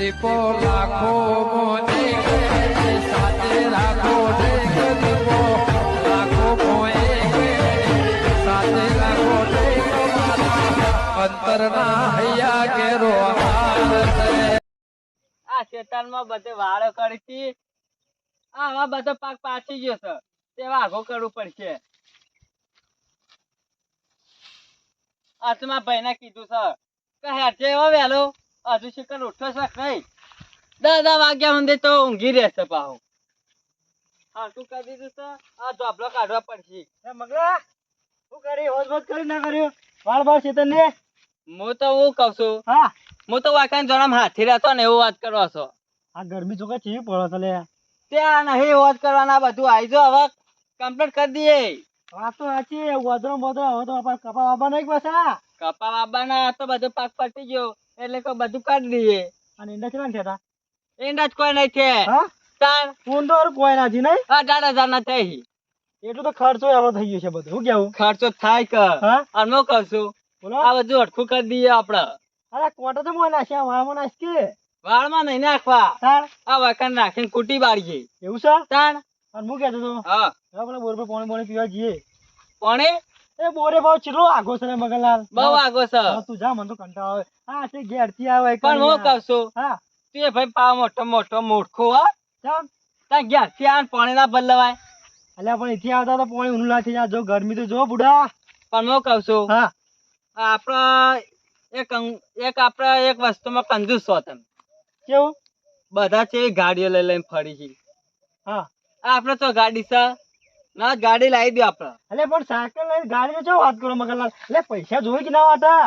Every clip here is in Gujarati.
સાથે રાખો દીપો આ બધે વાળો કરતી આવા બધો પાક પાછી ગયો છે. તે વાઘો કરવું પડશે. અસમા ભાઈને કીધું સર કે હેઠે વહેલો હજુ શિકર ઉઠો છે કઈ દસ દસ વાગ્યા સુધી તો ઊંઘી રહેશે પાહો. હા શું કરી દીધું છે આ ધોબલો કાઢવા પડશે. એ મગરા શું કરી? હોજ હોજ કરી ના કર્યું? વાળ બાળ ચેતન ને હું તો હું કઉ છું. હા. હું તો વાકાને જણામ હાથી રહેતો ને એવું વાત કરો છો. આ ગરમી ચોકે ચીવી પડે છે લે? ત્યાં નહીં વાત કરવાના બધું આવી જો હવે. કમ્પ્લીટ કરી દઈએ. વાત તો સાચી વધરો વધરો હવે તો આપણે કપા બાબા નહીં પાછા? કપા બાબાના તો બધું પાક પટી ગયો. એટલે કે બધું કાઢી દઈએ. અને ઈંડા કેટલા થયા એના જ કોઈ નહીં છે તાર? ઊંડો કોઈ નથી નહીં. હા હજાર ના થઈ. એટલું તો ખર્ચો એવો થઈ ગયો છે બધું. શું કેવું? ખર્ચો થાય કે. હા? અને હું કહું બોલો. આ બધું અટકું કરી દઈએ આપડે. અરે કોટો તો મોય નાખ્યા વાળમાં નાખ કે. વાળમાં નહીં નાખવા. તાર? આ વાકણ નાખીને કુટી બાળીએ. એવું છે? તાણ? અને હું કહેતો તો હા. પેલા બોર પર પાણી પાણી પીવા જઈએ કોણે એ બોરે ભાવ ચેટલો આગો છે મગનલાલ. બહુ આગો છે. તું જા મને તો કંટાળો આવે. હા તે ઘેરથી આવે પણ હું કહું છું હા. તું ભાઈ પા મોટો મોટો મૂર્ખો હા. ચાલ ત્યાં ગયા ત્યાં પાણી ના બદલવાય અલ્યા પણ અહીંથી આવતા તો પાણી ઊનું લાગી જાય જો ગરમી તો જો બુડા. પણ હું કહું છું હા. આપડે એક એક આપણા એક વસ્તુમાં કંજૂસ છો તમે. કેવું? બધા છે ગાડીઓ લઈ લઈને ફરી છે. હા. આપડે તો ગાડી છે. ના ગાડી લાવી દે આપડે એટલે પણ સાયકલ લઈને ગાડી ચો વાત કરો મગનલાલ એટલે પૈસા જોઈ કે ના વાટા?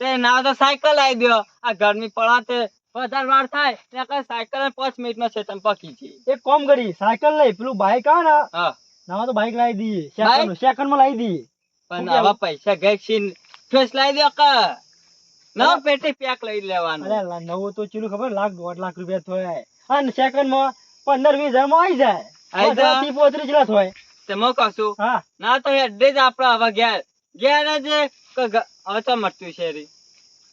તે ના તો સાયકલ લાવી દો આ ગરમી પડાતે વધારે વાર થાય ત્યાં સાયકલ પાંચ મિનિટમાં છે તમે પકી છે એક કોમ કરી સાયકલ લઈ પેલું બાઈક આવે ને હા. ના તો બાઈક લાવી દઈએ. સેકન્ડમાં લાવી દઈએ. પણ આવા પૈસા ગઈ છે ફેસ લાવી દો કે. ના પેટી પેક લઈ લેવાનું. અરે નવો તો ચીલું ખબર લાખ દોઢ લાખ રૂપિયા થાય. અને સેકન્ડમાં પંદર વીસ હજારમાં આવી જાય. આઈ જાય? પોત્રીસ લાખ થાય તે હું છું હા. ના તો એડે જ આપડે હવે ઘેર. ઘેર જ હવે તો મટતું છે રી.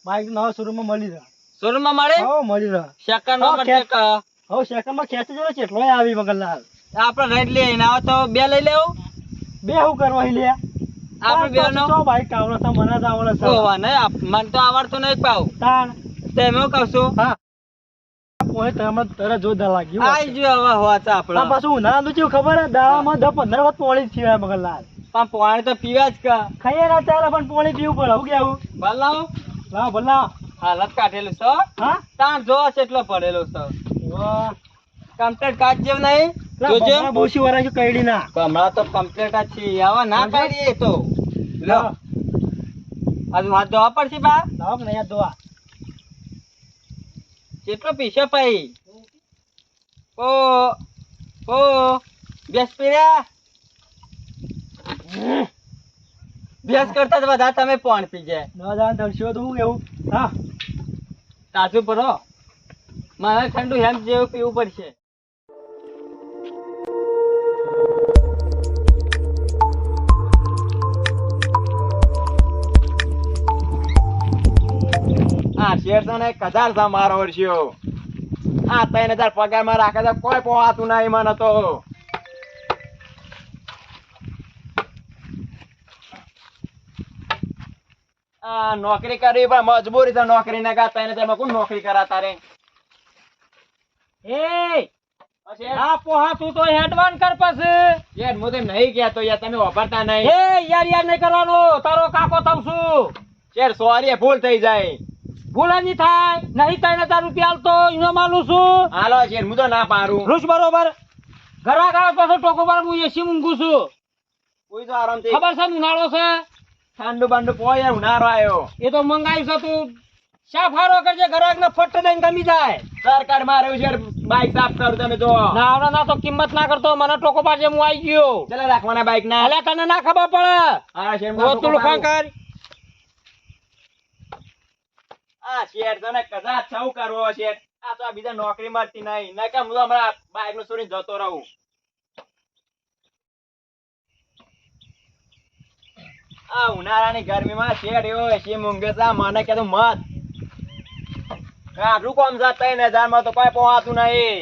બાઈક નવા શોરૂમમાં મળી રહે. શોરૂમમાં મળે? હો મળી રહે. સેકન્ડમાં. મળશે કે સેકન્ડમાં ખેંચી જો કેટલો આવી મગનલાલ આપડે રેડ લઈ આવીને આવો તો બે લઈ લેવું? બે હું કરવા હી લે? આપડે બે નો તો બાઈક આવડે છે મને જ આવડે છે. મને તો આવડતું નહીં પાવ તાણ. તે હું હા. પોણી તમે તરત જોરદાર લાગ્યું આઈ ગયો હવે હોવાતા આ આપડે. પાછું ઉનાળાનું કેવું ખબર હે? દસ પંદર વખત પોણી જ પીવાય મગનલાલ પણ પાણી તો પીવા જ કા. ખાઈએ ના ચાલે પણ પોણી પીવું પડે. હું કેવું? ભલાવ લાવ ભલા હાલત કાઢેલું છે હા. તાણ જો કેટલો પડેલો છે. કમ્પ્લેટ કાઢ જેવું નહીં. જોજો. બોસી કઈડી ના. હમણાં તો કમ્પ્લીટ જ છે. આવા ના કાઢીએ તો. લો. હાથ ધોવા પડશે બા? નહીં કેટલો પીશો ભાઈ ઓ ઓ બેસ પીર્યા. ભેંસ કરતા તો બધા તમે પણ પી જાય નો દાવા ધરશો તો હું કેવું હા. તાજું ભરો. મારે ઠંડુ હેમ જેવું પીવું પડશે. આ શેરસો ને છે મારો વર્ષ્યો આ ત્રણ હજાર પગારમાં રાખે તો કોઈ પોવાતું ના એમાં નતો આ નોકરી કરવી પણ મજબૂરી છે નોકરી ને કા તને હજાર કોણ નોકરી કરા તારે એ! આ પોહા તું તો હેડવાન કર પછી. યાર હું તો નહીં કહેતો યાર તમે વાપરતા નહીં. એ યાર યાર નહીં કરવાનો. તારો કાકો થઉં છું. યાર સોરી ભૂલ થઈ જાય. ભૂલા નહીં થાય નહીં ત્રણ હજાર રૂપિયા આલતો એનો માલું છું. હાલો છે હું તો ના પારું રૂસ બરોબર. ઘરા આવે પછી ટોકો પર હું એસી ઊંઘું છું. કોઈ તો આરામથી ખબર છે ઉનાળો છે? ઠંડુ બંડુ પોય યાર ઉનાળો આવ્યો એ તો મંગાવી છે તું. શા ફારો કરજે ઘરાક ને ફટ દઈને ગમી જાય. સરકારમાં રહ્યું છે બાઈક સાફ કરું તમે જો ના ના ના તો કિંમત ના કરતો મને ટોકો પાડજે હું આવી ગયો. ચાલે રાખવાના બાઈક ના એટલે તને ના ખબર પડે. હા છે તું કર. આ શેર તને કદાચ સૌ કરવો શેર આ તો બીજા નોકરી મળતી નહીં. ના કે હું તો હમણાં બાઇકનું છોડીને જતો રહું. આ ઉનાળાની ગરમીમાં શેર એવો છે મુંગેસા મને કે તું મત. કાઢું કોમ છે ત્રણ હજારમાં તો કઈ પહોંચતું નહીં.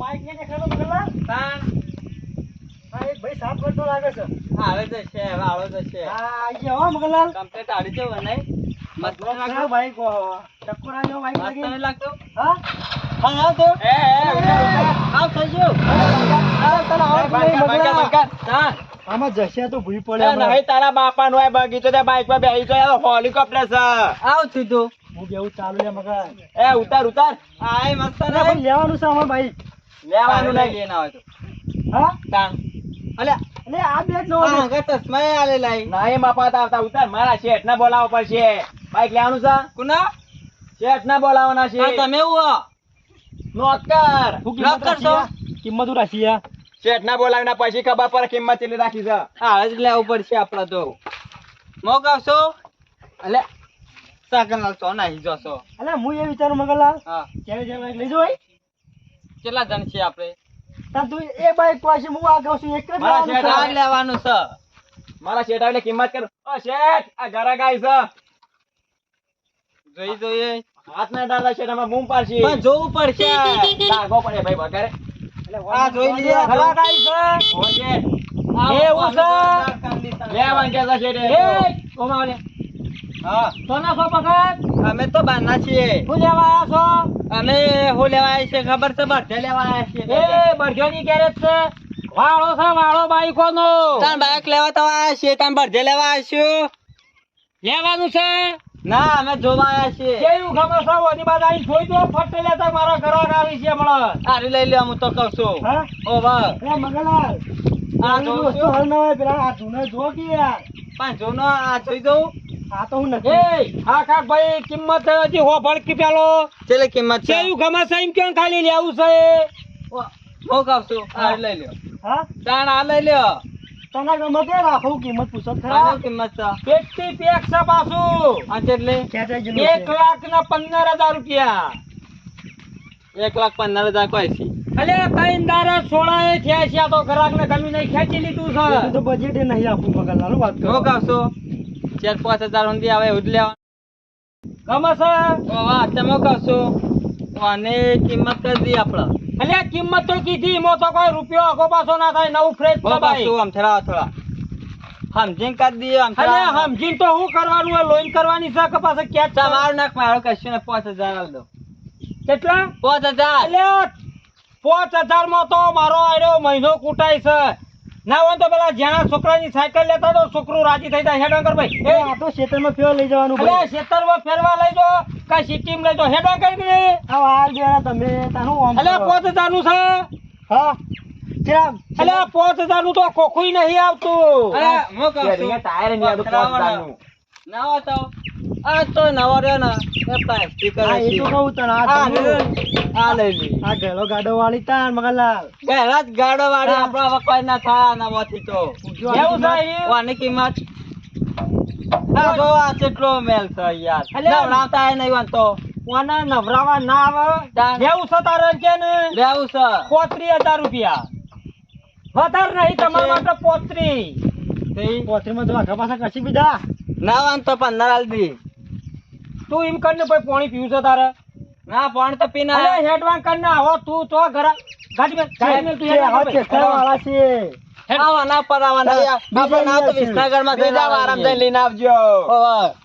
બાઈક ને દેખાડો મગનલાલ હા. એક ભાઈ સાફ કરતો લાગે છે. આવે તો છે આવે તો છે હા આઈ કમ્પ્લીટ જવું આવ્યો બાઈક મસ્ત લાગી નહીં તો. એ એ આમાં જશે તો ભૂઈ પડે એ નહીં તારા બાપા નો બગીચો તે બાઈક પર બેસી હેલિકોપ્ટર છે. આવ સીધું. હું કેવું ચાલુ લે એ ઉતાર ઉતાર. આય મસ્ત ને લેવાનું છે અમાર ભાઈ. લેવાનું નહીં લઈને આવે તો. હા? અલ્યા એટલે આ બે જ નો ચશ્મા આલે લાઈ નહીં બાપા આવતા ઉતાર મારા શેઠ ને બોલાવવો પડશે. બાઈક લેવાનું છે? કુના? શેઠ ના બોલાવાના છે. તમે હું નોકર હું બ્લોક કિંમત રાખી યા શેઠ ને બોલાવીને પછી ખબર પર કિંમત કેટલી રાખી છે. હા જ લેવું પડશે આપડે તો. મોક એટલે સાકરલાલ છો ના નહીં છો એટલે હું એ વિચારું મગનલાલ. હા. બાઈક લઈ જવાય કેટલા જણ છે આપણે તું એ બાઈક પાસે હું આ કહું છું એક જ મારા લેવાનું છે. લેવાનું છે. મારા શેઠ આવીને કિંમત કર. ઓ શેઠ આ ઘરે ગાય છે. જોઈ જોઈએ. હાથ ના ડાલા છે એમાં મૂમ પાડશી. પણ જોવું પડશે. ડાગો પડે ભાઈ એટલે આ જોઈ લઈએ ખરા ગાય છે. ઓ શેઠ એવું છે લેવાનું કે છે રે એ, ઓમાં આલે. હા. સોના સો પકડ. અમે તો બાના છીએ. શું લેવા આવ્યા છો? અમે હું લેવા આવ્યા છે ખબર છે? બધે લેવા આવ્યા છીએ. એ, બરજોની કેરેજ છે. વાળો છે, વાળો બાઈકોનો. તાન બાઈક લેવા તો આવ્યા છીએ. તાન બધે લેવા આવ્યા છું? લેવાનું છે. ના અમે જોવા આવ્યા છીએ કેવું ખબર સાવ ઓની બાદ આઈને જોઈ દો, ફટ લેતા મારા ઘરાક આવી છે હમણાં. આરી લઈ લે હું તો કહું છું હા? ઓ વાહ એ મંગલાલ આ જોઉં છું. હાલ ના પેલા આ જૂનો જો કે યાર. પણ જૂનો આ જોઈ દઉં આ તો હું નથી. હા કાકભાઈ, કિંમત હજી હો ભડકી પેલો. કેટલી કિંમત છે એવું ખબર છે? એમ કેમ ખાલી લેવું છે? ઓ, હું કહું છું આ લઈ લ્યો હા? તાણ આ લઈ લ્યો તને ગમે તે રાખો, કિંમત પૂછો ખરા. કિંમત છે. પેટથી પેક છે પાછું. આ કેટલી? એક લાખ ને પંદર હજાર રૂપિયા. એક લાખ પંદર હજાર કોઈ છે? અલે ત્રણ દારા સોળા એ થયા છે તો ગ્રાહક ને ગમી નહીં ખેંચી લીધું છે. તો બજેટ નહીં આપું લાલો વાત કહું ચાર પાંચ હજાર ઊંધી આવે લેવા ગમે છે. વાહ તમે કહું આને કિંમત કરી આપણે અલે કિંમત તો કીધી એમાં તો કોઈ રૂપિયો આગો પાછો ના થાય નવું ફ્રેશ ભાઈ આમ થોડા થોડા સમજીને કરી દઈએ થોડા સમજીને તો હું કરવાનું હોય? લોઈન કરવાની છે કે પાછા ક્યાં તમારું નાખ મારો કશું ને પાંચ હજાર આલ દો. કેટલા? પાંચ હજાર. એટલે પાંચ હજારમાં તો મારો આર્યો મહિનો કૂટાય છે. ના હોય તો પેલા જ્યાં છોકરાની સાયકલ લેતા તો છોકરું રાજી થઈ જાય. હેડો ભાઈ. એ આ તો ખેતરમાં ફેર લઈ જવાનું અલે ખેતરમાં ફેરવા લઈ જો. કા સિટીમ લઈ જો. હેડો કરી દે આ વાર ગયા તમે તાનું અલે પોત તાનું છે. હા અલે પાંચ હજાર તો કોખુય નહીં આવતું. અરે કહું ટાયર નહીં આવતું આ તો નવો રહ્યો ને એ પ્લાસ્ટિક હા, એ તો કહું તને, આ આ લઈ લી. આ ગેલો ગાડો વાળી તાન મગનલાલ. પહેલા જ ગાડો વાળી હા. હવે કોઈ ના થાય નવાથી તો. કેવું છે એ? કિંમત? આ જો આ કેટલો મેલ છે યાર. અલે. નહીં વાંધો કોને નવરાવા ના આવે. લેવું છે તારે કે ને? લેવું છે. પોત્રી હજાર રૂપિયા. વધારે નહીં તમારા માટે પોત્રી. માં તો પાછા કશી બીજા? ના વાંધો પંદર હાલ દી. તું એમ કરીને ભાઈ પાણી પીવું છે તારે. ના પાણી તો પીને અરે હેડવાન કર ને આવો તું તો ઘર ગાડી મે ગાડી મે તું હેડવાન છે આવવાના છે આવા ના પરાવા ના તો વિસનગરમાં જઈને જાવ આરામ જઈને લઈને આવજો.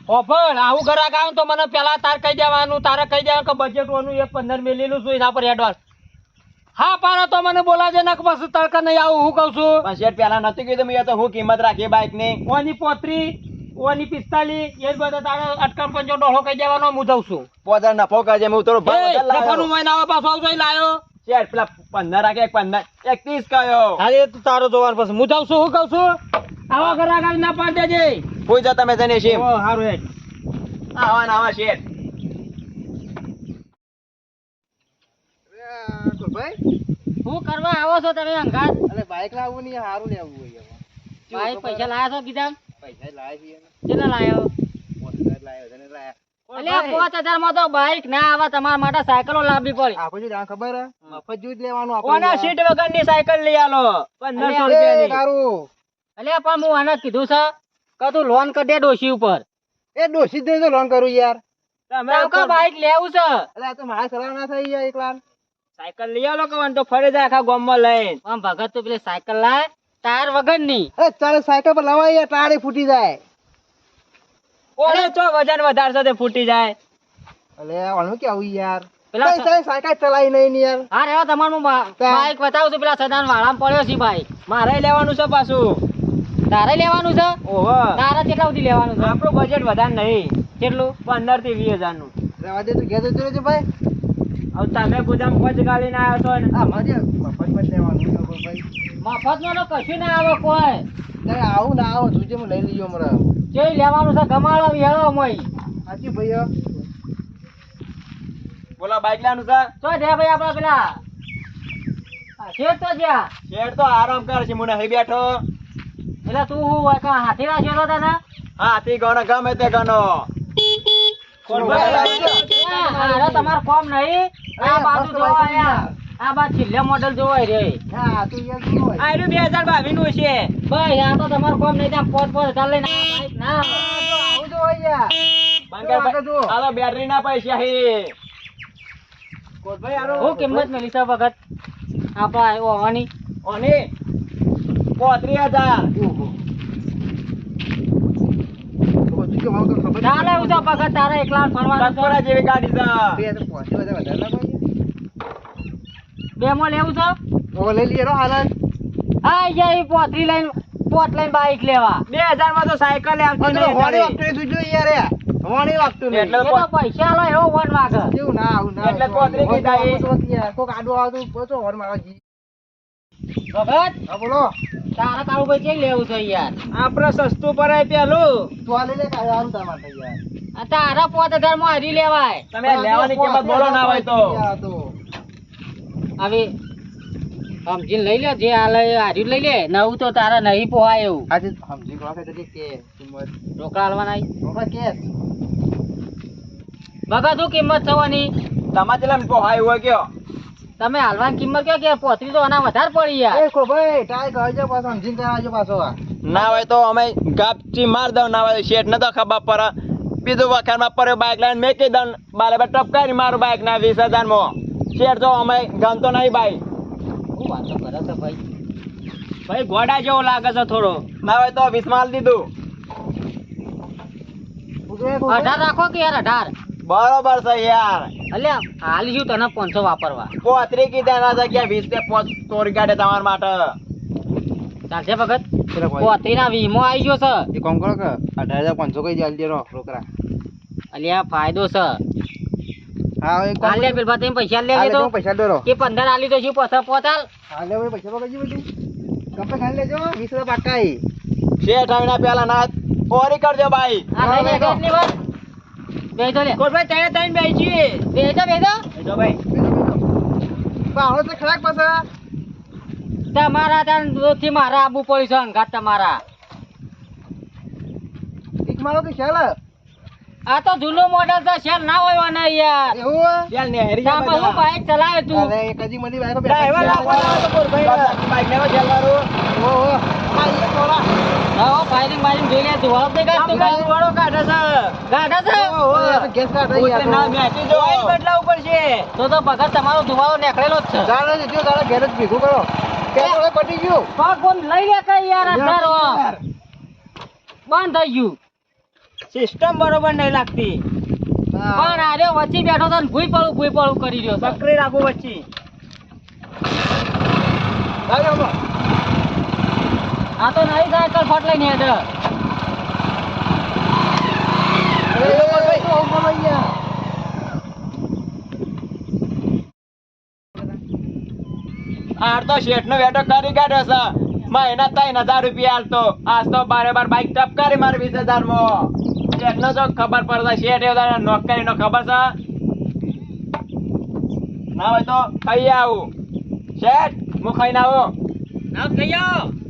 ઓ પણ આવું ઘર આવે તો મને પેલા તાર કહી દેવાનું તારે કહી દેવાનું કે બજેટ વાનું એક પંદર મેલેલું છું એના પર એડવાન્સ હા પારા તો મને બોલાજે નક બસ પછી તડકા નહીં આવું હું કહું છું. પેલા નતું કીધું મેં તો હું કિંમત રાખી બાઈકની? કોની પોત્રી ઓની પિસ્તાલી એ જ બધા તારે અટકમ પંચો ડોળો કહી દેવાનો હું જઉં છું. પોતાનો નફો કરજે હું થોડો. નફાનું મહિના આવે પાછો આવજો લાયો. શેઠ પેલા પંદર રાખે પંદર એક ત્રીસ કયો. અરે તું તારો જોવાનું પછી. હું જાઉં છું હું કહું છું? આવા ઘર આગળ ના પાડ દેજે. કોઈ જા તમે તને શીમ. ઓ, હારું હેડ. આવા ના આવા શેઠ શું કરવા આવો છો તમે અંગાત? અરે બાઈક લાવવું નહીં સારું લેવું હોય. ભાઈ પૈસા લાયા છો કીધા પૈસા છીએ કેટલા લાયો અલ્યા પાંચ હજારમાં તો બાઈક ના આવે તમારા માટે સાયકલો લાવવી પડી આપણે જો ખબર? મફત જ લેવાનું આપણે કોના સીટ વગરની સાયકલ લઈ આલો પંદરસો એ, રૂપિયાની તારું. અલ્યા પણ હું આને કીધું છે કે તું લોન કઢે ડોશી ઉપર એ ડોશી જ તો લોન કરું યાર તમે બાઈક લેવું છે અરે તો મારા સલાહ ના થઈ ગયા એકલા સાયકલ લઈ આવો કે તો ફરે જાય આખા ગામમાં લઈને આમ ભગત તો પેલી સાયકલ લાય ટાયર વગરની અરે ચાલે સાયકલ પર લવાય તારે ફૂટી જાય. ચો વજન વધારશો તે ફૂટી જાય. અલે આનું કે આવું યાર? પેલા સાયકલ ચલાવી નહીં ને યાર. હા રેવા તમારું બાઈક બતાવું છું પેલા સદાન વાળામાં પડ્યો છે ભાઈ. મારે લેવાનું છે પાછું. તારે લેવાનું છે? ઓહો. તારા કેટલા સુધી લેવાનું છે? આપણું બજેટ વધારે નહીં. કેટલું? પંદરથી વીસ હજારનું રહેવા દે તો ઘેર જતો ભાઈ. હવે તમે ગુજામ પચ ગાડીને આવ્યો છો ને. આ મારે મફતમાં જ લેવાનું છે ભાઈ મફતમાં તો કશું ના આવે કોઈ. તારે આવું ના આવો જોજે હું લઈ લઈએ હમણાં. જોઈ લેવાનું છે ગમાડો વેળો મોય. સાચી ભાઈ બોલા બાઈકલાનું છે? તો દે ભાઈ આપણા પેલા શેઠ તો જ્યાં શેઠ તો આરામ કરે છે મને હઈ બેઠો. એટલે તું હું હાથી ના તો તને? હાથી ગણો ગમે તે ગણો. તમાર કોમ નહીં. આ બાજુ જોવા આયા. આ છેલ્લે મોડલ જોવાય રે. હા તું યાર શું હોય આયરું બે હજાર બાવીસનું છે. ભાઈ આ તો તમાર કોમ નહીં ત્યાં પોત પોત ચાલે ને ના આવું. તો યાર. આગળ આ તો બેટરી ના પૈસા હે કોટભાઈ હારું હું કિંમત મેલી છે વખત? ઓની મને તો ખબર ચાલે હું તો વખત તારે એકલા ફરવાનું જેવી ગાડી છે. બે મો લેવું છે? હવે લઈ લઈએ રો હાલન હા જાય પોતરી લઈને પોત લઈને બાઈક લેવા. બે હજારમાં તો સાયકલ આવતી નહીં હોણી નહીં જોજો યાર હોણી વાગતું નહીં. એટલે પૈસા લો એવો વન વાગે કેવું ના આવું ના એટલે. હોશ વાગતું યાર. કોક આડો આવતું પોચો હોર્ન મારવા જી. વખત હા બોલો. તારા તારું ભાઈ કેમ લેવું છે યાર? આપણે સસ્તું પડાય પેલું. તો આ લઈ લે કાંઈ સારું તારા યાર. આ તારા પોત હજારમાં હારી લેવાય. તમે લેવાની કિંમત બોલો ના હોય તો. હવે સમજી લઈ લે જે હાલે હાર્યું લઈ લે. નવું તો તારા નહીં પોહાય એવું. આજે સમજી ગયો કે કે કિંમત. રોકડા હાલવાના ઈ. રોકડા કેસ વખત શું કિંમત થવાની? તમારે જેટલા પોહાય હોય કયો તમે હાલવાની કિંમત કયો કે પોતરી તો આના વધારે પડી યાર. એ કો ભાઈ ટાઈ કરજો પાછો સમજીને પાછો ના હોય તો અમે ગાપચી માર દઉં ના હોય શેઠ ન તો ખબર પડે. બીજું વખતમાં પડ્યો બાઇક લઈને મેં કીધું બારે બાર ટપકારી મારું બાઇક ના વીસ હજાર શેઠ તો અમે ગમતો નહીં ભાઈ. શું વાતો કરે છે ભાઈ? ભાઈ ગોડા જેવો લાગે છે થોડો. ના હોય તો વિસ્માલ દીધું. અઢાર રાખો કે યાર અઢાર? બરોબર છે યાર. અલ્યા હાલ શું તને પાંચસો વાપરવા? પોતરી કીધા એના જગ્યા વીસ કે પોચ તોડી કાઢે તમારા માટે. ચાલશે ભાઈ. પોતરી ના વીમો આવી ગયો છે. એ કોમ કરો કે અઢાર હજાર પાંચસો કઈ જલ્દી રોકરા અલ્યા ફાયદો છે. હા એક કામ હાલ લે કરો. પેલા તમે પૈસા લે તો પૈસા દો કે પંદર આલી તો શું પોતા પોતાલ હાલે ભાઈ પૈસા પકડજી બધું. કપે ખાલી લેજો વીસ હજાર પાકા ઈ. શેઠ પેલા ના ઓરી કરજો ભાઈ. આ લઈ લે બેઠો. વાર બેજો લે. કોટભાઈ ત્રણે ત્રણ બે છીએ બેજો બેજો જો ભાઈ. પણ તો ખરાક પાછા. તમારા થી મારા આબુ પડી છે અંગાત તમારા. એક મારો કે ખ્યાલ આ તો જૂનો મોડલ છે શેર ના હોય વાના યાર. એવું? ચાલ નેહરી જા ત્યાં હું બાઈક ચલાવે તું અરે એક હજી મને બાઈકો ડ્રાઈવર રાખવાનો તો કોટભાઈ બાઈક લેવા ચાલ મારું ઓ ઓહો. આ એક થોડા. હા ફાયરિંગ જોઈ લે તું હવે નહીં કાઢતું કાંઈ? વાળો કાઢે છે. કાઢે છે? ઓ તો ગેસ કાઢ રહી યાર ના મેકી જો. ઓઇલ બદલાવવું પડશે. તો તો ભગત તમારો ધુવાળો નીકળેલો જ છે. જાણે છે, જો તારા ઘેર જ ભેગું કરો. હવે પતી ગયું. પાક બંધ લઈ લે કઈ યાર અંદર બંધ થઈ ગયું. સિસ્ટમ બરોબર નહીં લાગતી. પણ આર્યો વચ્ચે બેઠો તો ભૂઈ પડું ભૂઈ પડું કરી રહ્યો સક્રિય રાખો વચ્ચે. આ તો નવી સાયકલ ફટ લઈને અરે, કરો અહીંયા. આર તો શેઠ નો વેટો કરી કાઢ્યો છે. મહિના ત્રણ હજાર રૂપિયા હાલતો આજ તો બારે બાર બાઈક ટપકારી મારે વીસ હજારમાં શેઠ નો જો ખબર પડતા શેઠ એવો નોકરી નો ખબર છે. ના હોય તો ખાઈ આવું. શેઠ હું ખાઈને આવું. ના કઈ આવો.